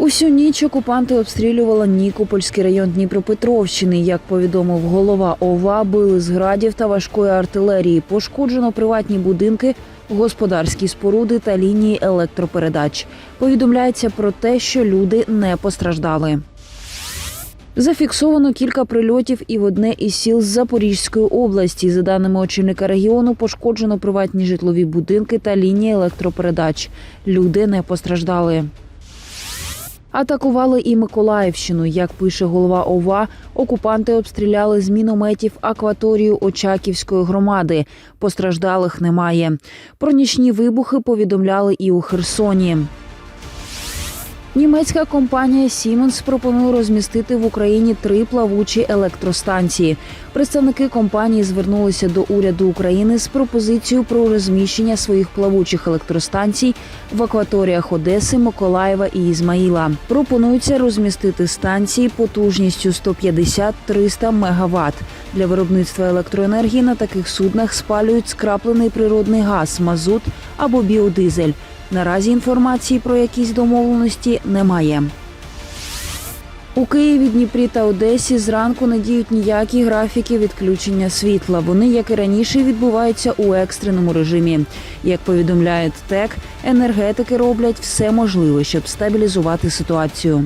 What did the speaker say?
Усю ніч окупанти обстрілювали Нікопольський район Дніпропетровщини. Як повідомив голова ОВА, били з градів та важкої артилерії. Пошкоджено приватні будинки, господарські споруди та лінії електропередач. Повідомляється про те, що люди не постраждали. Зафіксовано кілька прильотів і в одне із сіл з Запорізької області. За даними очільника регіону, пошкоджено приватні житлові будинки та лінії електропередач. Люди не постраждали. Атакували і Миколаївщину. Як пише голова ОВА, окупанти обстріляли з мінометів акваторію Очаківської громади. Постраждалих немає. Про нічні вибухи повідомляли і у Херсоні. Німецька компанія Siemens пропонує розмістити в Україні три плавучі електростанції. Представники компанії звернулися до уряду України з пропозицією про розміщення своїх плавучих електростанцій в акваторіях Одеси, Миколаєва і Ізмаїла. Пропонується розмістити станції потужністю 150-300 МВт. Для виробництва електроенергії на таких суднах спалюють скраплений природний газ, мазут або біодизель. Наразі інформації про якісь домовленості немає. У Києві, Дніпрі та Одесі зранку не діють ніякі графіки відключення світла. Вони, як і раніше, відбуваються у екстреному режимі. Як повідомляє ТЕК, енергетики роблять все можливе, щоб стабілізувати ситуацію.